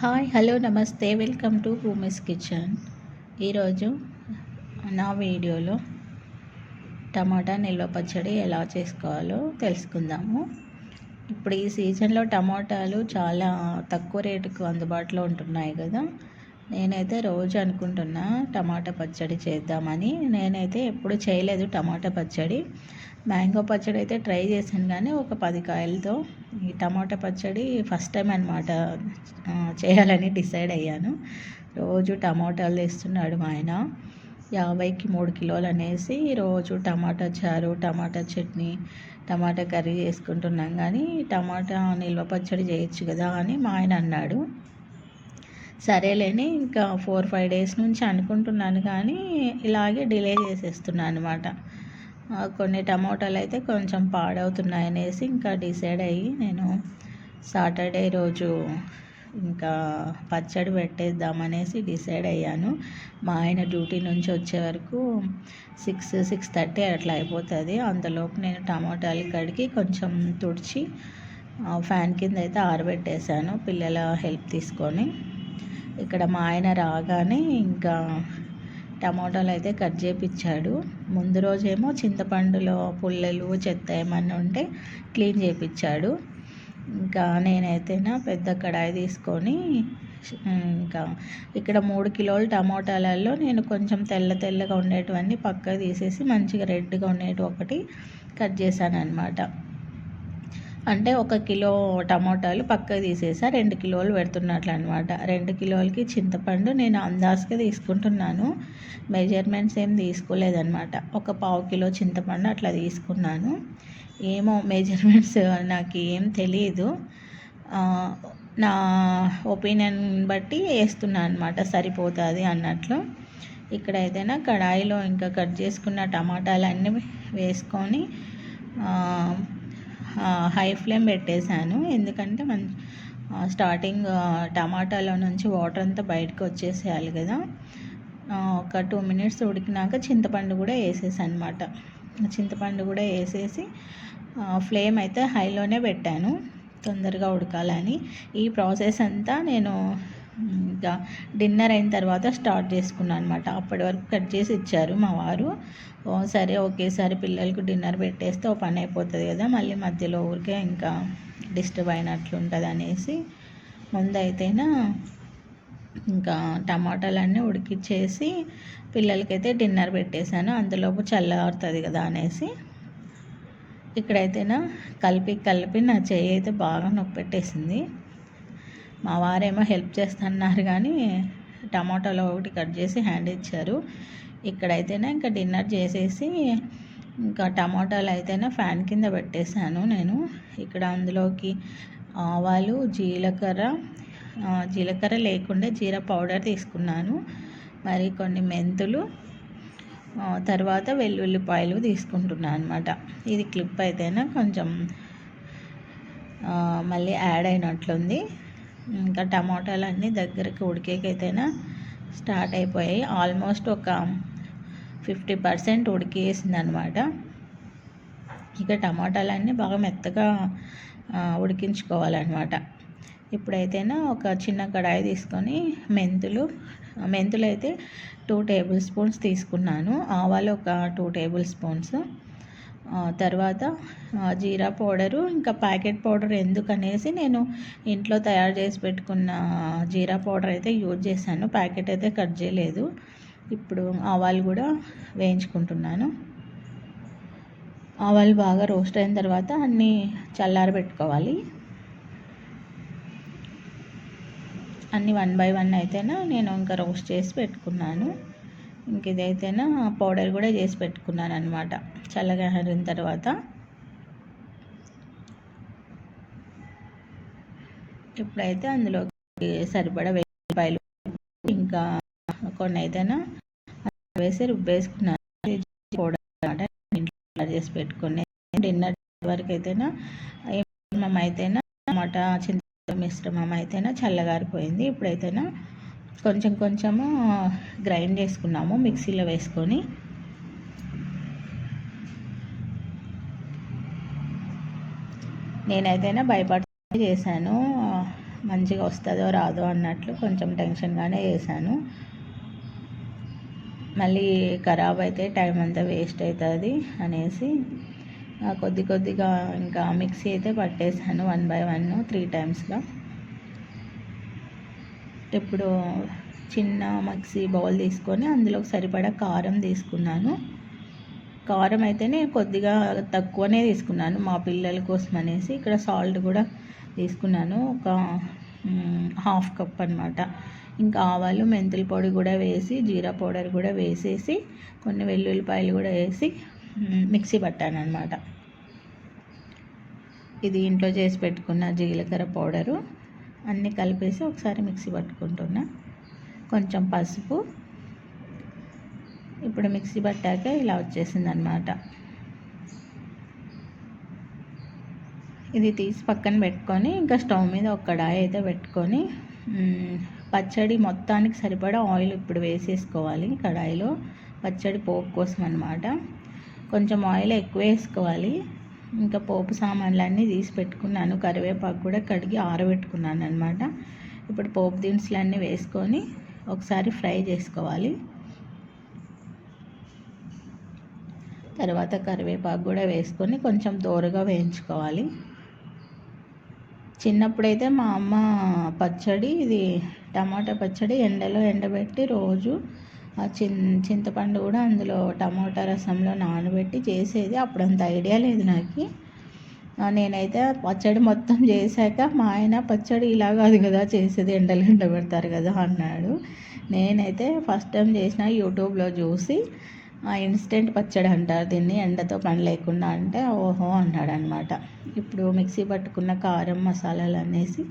Hi hello నమస్తే. Welcome to Bhoomi's kitchen. ఈరోజు నా వీడియోలో టమాటా నిల్వ పచ్చడి ఎలా చేసుకోవాలో తెలుసుకుందాము. ఇప్పుడు ఈ సీజన్లో టమాటాలు చాలా తక్కువ రేటుకు అందుబాటులో ఉంటున్నాయి కదా. నేనైతే రోజు అనుకుంటున్నా టమాటా పచ్చడి చేద్దామని. నేనైతే ఎప్పుడు చేయలేదు టమాటా పచ్చడి. మ్యాంగో పచ్చడి అయితే ట్రై చేశాను కానీ ఒక పది కాయలతో ఈ టమాటా పచ్చడి ఫస్ట్ టైం అనమాట చేయాలని డిసైడ్ అయ్యాను. రోజు టమాటాలు తెస్తున్నాడు మా ఆయన. యాభైకి మూడు కిలోలు అనేసి రోజు టమాటా చారు టమాటా చట్నీ టమాటా కర్రీ చేసుకుంటున్నాం కానీ టమాటా నిల్వ పచ్చడి చేయొచ్చు కదా అని మా ఆయన అన్నాడు. సరేలేని ఇంకా ఫోర్ ఫైవ్ డేస్ నుంచి అనుకుంటున్నాను కానీ ఇలాగే డిలే చేసేస్తున్నాను అనమాట కొన్ని టమోటాలు అయితే కొంచెం పాడవుతున్నాయి అనేసి ఇంకా డిసైడ్ అయ్యి నేను సాటర్డే రోజు ఇంకా పచ్చడి పెట్టేద్దామనేసి డిసైడ్ అయ్యాను. మా ఆయన డ్యూటీ నుంచి వచ్చే వరకు సిక్స్ సిక్స్ థర్టీ అట్లా అయిపోతుంది. అంతలోపు నేను టమాటాలు కడిగి కొంచెం తుడిచి ఫ్యాన్ కింద అయితే ఆరబెట్టేశాను పిల్లల హెల్ప్ తీసుకొని. ఇక్కడ మా ఆయన రాగానే ఇంకా టమాటాలు అయితే కట్ చేయించాడు ముందు రోజేమో చింతపండులో పుల్లలు చెత్త ఏమన్నా ఉంటే క్లీన్ చేయించాడు ఇంకా నేనైతేనా పెద్ద కడాయి తీసుకొని ఇంకా ఇక్కడ మూడు కిలోల టమాటాలలో నేను కొంచెం తెల్ల తెల్లగా ఉండేటివన్నీ పక్కకు తీసేసి మంచిగా రెడ్గా ఉండేటి ఒకటి కట్ చేశాను అనమాట అంటే ఒక కిలో టమాటాలు పక్కకు తీసేసా. రెండు కిలోలు పెడుతున్నట్లు అనమాట రెండు కిలోలకి చింతపండు నేను అందాజుగా తీసుకుంటున్నాను. మెజర్మెంట్స్ ఏం తీసుకోలేదనమాట. ఒక పావు కిలో చింతపండు అట్లా తీసుకున్నాను. ఏమో మెజర్మెంట్స్ నాకు ఏం తెలియదు నా ఒపీనియన్ బట్టి వేస్తున్నాను అనమాట సరిపోతుంది అన్నట్లు. ఇక్కడైతేనా కడాయిలో ఇంకా కట్ చేసుకున్న టమాటాలన్నీ వేసుకొని హై ఫ్లేమ్ పెట్టేశాను. ఎందుకంటే మన స్టార్టింగ్ టమాటాలో నుంచి వాటర్ అంతా బయటకు వచ్చేసేయాలి కదా. ఒక టూ మినిట్స్ ఉడికినాక చింతపండు కూడా వేసేసాను అనమాట చింతపండు కూడా వేసేసి ఫ్లేమ్ అయితే హైలోనే పెట్టాను. తొందరగా ఉడకాలని. ఈ ప్రాసెస్ అంతా నేను ఇంకా డిన్నర్ అయిన తర్వాత స్టార్ట్ చేసుకున్నాను అనమాట అప్పటి వరకు కట్ చేసి ఇచ్చారు మా వారు. సరే ఒకేసారి పిల్లలకు డిన్నర్ పెట్టేస్తే ఓ పని అయిపోతుంది కదా మళ్ళీ మధ్యలో ఊరికే ఇంకా డిస్టర్బ్ అయినట్లు ఉంటుంది అనేసి ముందైతేనా ఇంకా టమాటాలన్నీ ఉడికిచ్చేసి పిల్లలకైతే డిన్నర్ పెట్టేశాను. అందులోపు చల్లారుతుంది కదా అనేసి. ఇక్కడైతేనా కలిపి కలిపి నా చెయ్యి అయితే బాగా నొప్పి పెట్టేసింది మా వారేమో హెల్ప్ చేస్తున్నారు కానీ టమాటాలో ఒకటి కట్ చేసి హ్యాండ్ ఇచ్చారు. ఇక్కడైతేనే ఇంకా డిన్నర్ చేసేసి ఇంకా టమాటాలు అయితేనే ఫ్యాన్ కింద పెట్టేశాను నేను. ఇక్కడ అందులోకి ఆవాలు జీలకర్ర జీలకర్ర లేకుండా జీర పౌడర్ తీసుకున్నాను. మరి కొన్ని మెంతులు తర్వాత వెల్లుల్లిపాయలు తీసుకుంటున్నాను అనమాట ఇది క్లిప్ అయితేనే కొంచెం మళ్ళీ యాడ్ అయినట్లుంది. ఇంకా టమాటాలు అన్నీ దగ్గరికి ఉడికేకైతేనే స్టార్ట్ అయిపోయాయి. ఆల్మోస్ట్ ఒక ఫిఫ్టీ పర్సెంట్ ఉడికేసింది అనమాట ఇక టమాటాలన్నీ బాగా మెత్తగా ఉడికించుకోవాలన్నమాట ఇప్పుడైతేనా ఒక చిన్న కడాయి తీసుకొని మెంతులు మెంతులు అయితే టూ టేబుల్ స్పూన్స్ తీసుకున్నాను. ఆవాలు ఒక టూ టేబుల్ స్పూన్స్. తర్వాత జీరా పౌడరు ఇంకా ప్యాకెట్ పౌడర్ ఎందుకనేసి నేను ఇంట్లో తయారు చేసి పెట్టుకున్న జీరా పౌడర్ అయితే యూజ్ చేశాను. ప్యాకెట్ అయితే కట్ చేయలేదు. ఇప్పుడు ఆవాలు కూడా వేయించుకుంటున్నాను. ఆవాలు బాగా రోస్ట్ అయిన తర్వాత అన్నీ చల్లారబెట్టుకోవాలి అన్నీ వన్ బై వన్ అయితేనే నేను ఇంకా రోస్ట్ చేసి పెట్టుకున్నాను. ఇంక ఇదైతేనా పౌడర్ కూడా చేసి పెట్టుకున్నాను అనమాట చల్లగా ఆరిన తర్వాత. ఇప్పుడైతే అందులో సరిపడా వెల్లిపాయలు ఇంకా కొన్ని అయితేనా వేసి రుబ్బేసుకున్నాను. పౌడర్ అనమాట చేసి పెట్టుకునే డిన్నర్ వరకు అయితేనా మిశ్రమం అయితేనా టమాటా చింత మిశ్రమం అయితేనా చల్లగారిపోయింది. ఇప్పుడైతేనా కొంచెం కొంచెము గ్రైండ్ చేసుకున్నాము మిక్సీలో వేసుకొని. నేనైతేనే భయపడి చేశాను మంచిగా వస్తుందో రాదో అన్నట్లు కొంచెం టెన్షన్గానే చేశాను. మళ్ళీ ఖరాబ్ అయితే టైం అంతా వేస్ట్ అవుతుంది అనేసి కొద్ది కొద్దిగా ఇంకా మిక్సీ అయితే పట్టేశాను వన్ బై వన్ త్రీ టైమ్స్గా. ఇప్పుడు చిన్న మిక్సీ బౌల్ తీసుకొని అందులోకి సరిపడా కారం తీసుకున్నాను. కారం అయితే నేను కొద్దిగా తక్కువనే తీసుకున్నాను మా పిల్లల కోసం అనేసి. ఇక్కడ సాల్ట్ కూడా తీసుకున్నాను. ఒక హాఫ్ కప్ అనమాట ఇంకా ఆవాలు మెంతుల పొడి కూడా వేసి జీరా పౌడర్ కూడా వేసేసి కొన్ని వెల్లుల్లిపాయలు కూడా వేసి మిక్సీ పట్టాను అనమాట ఇది ఇంట్లో చేసి పెట్టుకున్న జీలకర్ర పౌడరు. అన్నీ కలిపేసి ఒకసారి మిక్సీ పట్టుకుంటున్నా. కొంచెం పసుపు. ఇప్పుడు మిక్సీ పట్టాక ఇలా వచ్చేసింది అనమాట ఇది తీసి పక్కన పెట్టుకొని ఇంకా స్టవ్ మీద ఒక కడాయి అయితే పెట్టుకొని పచ్చడి మొత్తానికి సరిపడా ఆయిల్ ఇప్పుడు వేసేసుకోవాలి కడాయిలో. పచ్చడి పోపు కోసం అనమాట కొంచెం ఆయిల్ ఎక్కువ వేసుకోవాలి. ఇంకా పోపు సామాన్లు అన్నీ తీసి పెట్టుకున్నాను. కరివేపాకు కూడా కడిగి ఆరబెట్టుకున్నాను అనమాట ఇప్పుడు పోపు దినుసులు అన్నీ వేసుకొని ఒకసారి ఫ్రై చేసుకోవాలి. తర్వాత కరివేపాకు కూడా వేసుకొని కొంచెం దోరగా వేయించుకోవాలి. చిన్నప్పుడైతే మా అమ్మ పచ్చడి ఇది టమాటా పచ్చడి ఎండలో ఎండబెట్టి రోజు చింతపండు కూడా అందులో టమాటా రసంలో నానబెట్టి చేసేది. అప్పుడు అంత ఐడియా లేదు నాకు. నేనైతే పచ్చడి మొత్తం చేశాక మా ఆయన పచ్చడి ఇలా కాదు కదా చేసేది ఎండలు ఎండబెడతారు కదా అన్నాడు. నేనైతే ఫస్ట్ టైం చేసిన యూట్యూబ్లో చూసి ఇన్స్టెంట్ పచ్చడి అంటారు దీన్ని ఎండతో పని లేకుండా అంటే ఓహో అన్నాడు అనమాట ఇప్పుడు మిక్సీ పట్టుకున్న కారం మసాలాలు అనేసి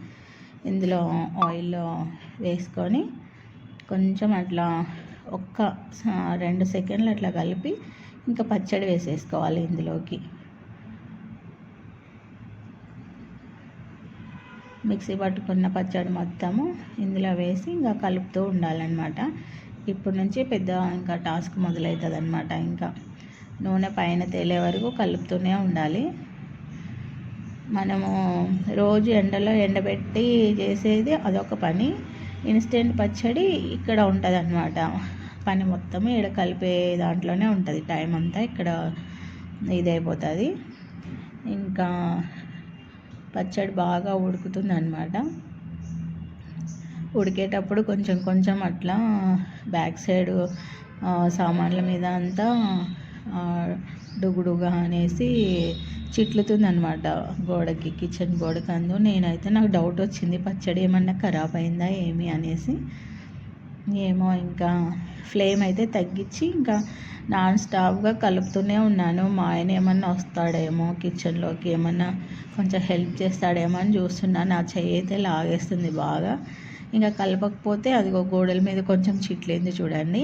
ఇందులో ఆయిల్లో వేసుకొని కొంచెం అట్లా ఒక్క రెండు సెకండ్లు అట్లా కలిపి ఇంకా పచ్చడి వేసేసుకోవాలి ఇందులోకి. మిక్సీ పట్టుకున్న పచ్చడి మొత్తము ఇందులో వేసి ఇంకా కలుపుతూ ఉండాలన్నమాట. ఇప్పటి నుంచి పెద్ద ఇంకా టాస్క్ మొదలవుతుంది అనమాట ఇంకా. నూనె పైన తేలే వరకు కలుపుతూనే ఉండాలి. మనము రోజు ఎండలో ఎండబెట్టి చేసేది అదొక పని. ఇన్స్టెంట్ పచ్చడి ఇక్కడ ఉంటుంది అనమాట పని మొత్తం ఇక్కడ కలిపే దాంట్లోనే ఉంటుంది. టైం అంతా ఇక్కడ ఇదైపోతుంది. ఇంకా పచ్చడి బాగా ఉడుకుతుంది అనమాట ఉడికేటప్పుడు కొంచెం కొంచెం అట్లా బ్యాక్ సైడ్ సామాన్ల మీద అంతా డుగుడుగా అనేసి చిట్లుతుంది అనమాట గోడకి కిచెన్ గోడకి అందు నేనైతే నాకు డౌట్ వచ్చింది పచ్చడి ఏమన్నా ఖరాబ్ అయిందా ఏమి అనేసి. ఏమో ఇంకా ఫ్లేమ్ అయితే తగ్గించి ఇంకా నాన్ స్టాప్గా కలుపుతూనే ఉన్నాను. మా ఆయన ఏమన్నా వస్తాడేమో కిచెన్లోకి ఏమన్నా కొంచెం హెల్ప్ చేస్తాడేమో అని చూస్తున్నాను. నా చెయ్యి అయితే లాగేస్తుంది బాగా. ఇంకా కలపకపోతే అదిగో గోడల మీద కొంచెం చిట్లేంది చూడండి.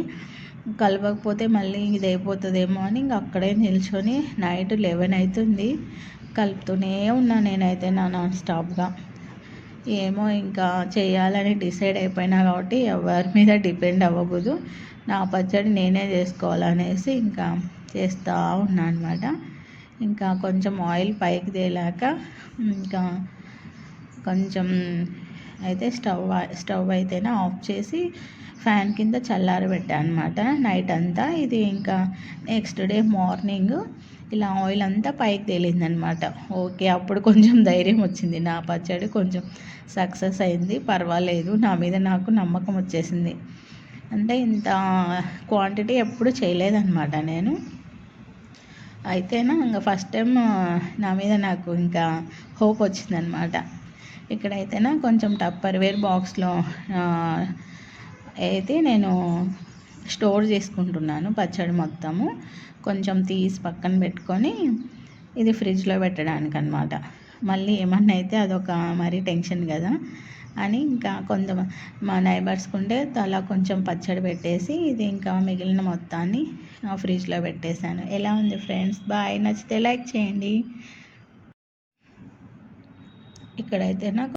కలవకపోతే మళ్ళీ ఇది అయిపోతుందేమో అని ఇంక అక్కడే నిల్చొని నైట్ లెవెన్ అవుతుంది కలుపుతూనే ఉన్నాను నేనైతే నా నాన్ స్టాప్గా. ఏమో ఇంకా చేయాలని డిసైడ్ అయిపోయినా కాబట్టి ఎవరి మీద డిపెండ్ అవ్వకూడదు నా పచ్చడి నేనే చేసుకోవాలనేసి ఇంకా చేస్తూ ఉన్నా అనమాట ఇంకా కొంచెం ఆయిల్ పైకి తేలాక ఇంకా కొంచెం అయితే స్టవ్ స్టవ్ అయితేనే ఆఫ్ చేసి ఫ్యాన్ కింద చల్లారబెట్టాను అనమాట నైట్ అంతా ఇది ఇంకా నెక్స్ట్ డే మార్నింగ్ ఇలా ఆయిల్ అంతా పైకి తేలిందనమాట ఓకే అప్పుడు కొంచెం ధైర్యం వచ్చింది. నా పచ్చడి కొంచెం సక్సెస్ అయింది. పర్వాలేదు నా మీద నాకు నమ్మకం వచ్చేసింది. అంటే ఇంత క్వాంటిటీ ఎప్పుడు చేయలేదన్నమాట నేను. అయితేనా ఇంకా ఫస్ట్ టైం నా మీద నాకు ఇంకా హోప్ వచ్చిందనమాట ఇక్కడైతేనా కొంచెం టప్పర్ వేర్ బాక్స్లో అయితే నేను స్టోర్ చేసుకుంటున్నాను పచ్చడి మొత్తము. కొంచెం తీసి పక్కన పెట్టుకొని ఇది ఫ్రిడ్జ్లో పెట్టడానికి అనమాట మళ్ళీ ఏమన్నా అయితే అదొక మరీ టెన్షన్ కదా అని ఇంకా కొంత మా నైబర్స్కి ఉంటే తలా కొంచెం పచ్చడి పెట్టేసి ఇది ఇంకా మిగిలిన మొత్తాన్ని ఫ్రిడ్జ్లో పెట్టేశాను. ఎలా ఉంది ఫ్రెండ్స్? బాయ్. నచ్చితే లైక్ చేయండి. ఇక్కడైతే నాకు